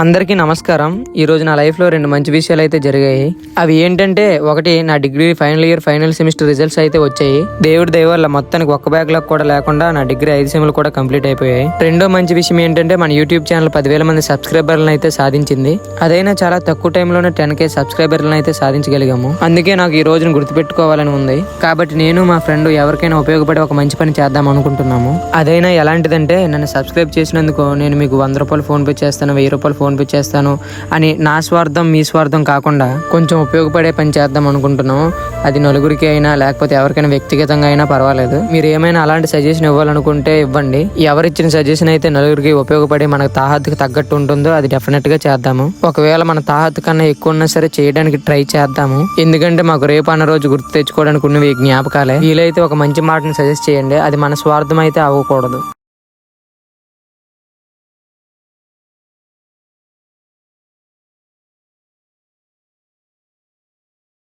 అందరికీ నమస్కారం. ఈ రోజు నా లైఫ్లో రెండు మంచి విషయాలు అయితే జరిగాయి. అవి ఏంటంటే ఒకటి నా degree final year final semester results అయితే వచ్చాయి. దేవుడి దయ వల్ల మొత్తానికి ఒక్క బ్యాక్ లాక్ కూడా లేకుండా నా డిగ్రీ ఐదు సెమ్లు కూడా కంప్లీట్ అయిపోయాయి. రెండో మంచి విషయం ఏంటంటే మన యూట్యూబ్ ఛానల్ పదివేల మంది సబ్స్క్రైబర్లను అయితే సాధించింది. అదైనా చాలా తక్కువ టైంలోనే టెన్ కే సబ్స్క్రైబర్లను అయితే సాధించగలిగాము. అందుకే నాకు ఈ రోజును గుర్తుపెట్టుకోవాలని ఉంది. కాబట్టి నేను మా ఫ్రెండ్ ఎవరికైనా ఉపయోగపడే ఒక మంచి పని చేద్దాం అనుకుంటున్నాము. అదైనా ఎలాంటిదంటే నన్ను సబ్స్క్రైబ్ చేసినందుకు నేను మీకు వంద రూపాయలు ఫోన్ పే చేస్తాను వెయ్యి రూపాయలు ఫోన్ చేస్తాను అని నా స్వార్థం మీ స్వార్థం కాకుండా కొంచెం ఉపయోగపడే పని చేద్దాం అనుకుంటున్నాము అది నలుగురికి అయినా లేకపోతే ఎవరికైనా వ్యక్తిగతంగా అయినా పర్వాలేదు. మీరు ఏమైనా అలాంటి సజెషన్ ఇవ్వాలనుకుంటే ఇవ్వండి. ఎవరిచ్చిన సజెషన్ అయితే నలుగురికి ఉపయోగపడి మనకు తాహత్తుకి తగ్గట్టు ఉంటుందో అది డెఫినెట్గా చేద్దాము. ఒకవేళ మన తాహత్తు కన్నా ఎక్కువ ఉన్నా సరే చేయడానికి ట్రై చేద్దాము. ఎందుకంటే మాకు రేపు అన్న రోజు గుర్తు తెచ్చుకోవడానికి ఉన్నవి జ్ఞాపకాలే. వీలైతే ఒక మంచి మాటను సజెస్ట్ చేయండి. అది మన స్వార్థం అయితే అవ్వకూడదు.